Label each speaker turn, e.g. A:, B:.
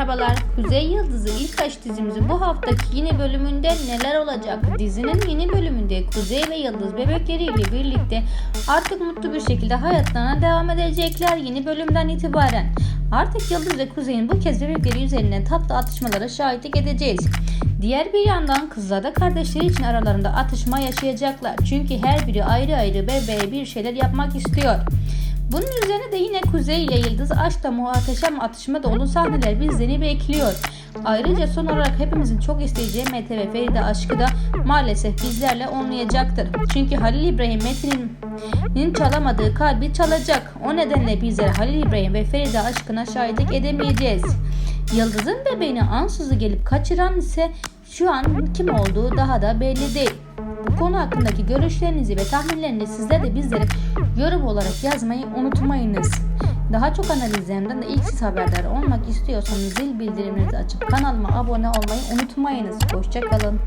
A: Merhabalar. Kuzey Yıldızı ilk aşk dizimizin bu haftaki yeni bölümünde neler olacak? Dizinin yeni bölümünde Kuzey ve Yıldız bebekleriyle birlikte artık mutlu bir şekilde hayatlarına devam edecekler yeni bölümden itibaren. Artık Yıldız ve Kuzey'in bu kez bebekleri üzerinden tatlı atışmalara şahitlik edeceğiz. Diğer bir yandan kızlar da kardeşleri için aralarında atışma yaşayacaklar. Çünkü her biri ayrı ayrı bebeğe bir şeyler yapmak istiyor. Bunun üzerine de yine Kuzey ile Yıldız aşkta muhteşem atışma dolu sahneler bizleri bekliyor. Ayrıca son olarak hepimizin çok isteyeceği Mete ve Feride aşkı da maalesef bizlerle olmayacaktır. Çünkü Halil İbrahim Metin'in çalamadığı kalbi çalacak. O nedenle bizler Halil İbrahim ve Feride aşkına şahitlik edemeyeceğiz. Yıldız'ın bebeğini ansızı gelip kaçıran ise şu an kim olduğu daha da belli değil. Konu hakkındaki görüşlerinizi ve tahminlerinizi sizler de bizlere yorum olarak yazmayı unutmayınız. Daha çok analizlerimden de ilk siz haberdar olmak istiyorsanız zil bildirimlerinizi açıp kanalıma abone olmayı unutmayınız. Hoşçakalın.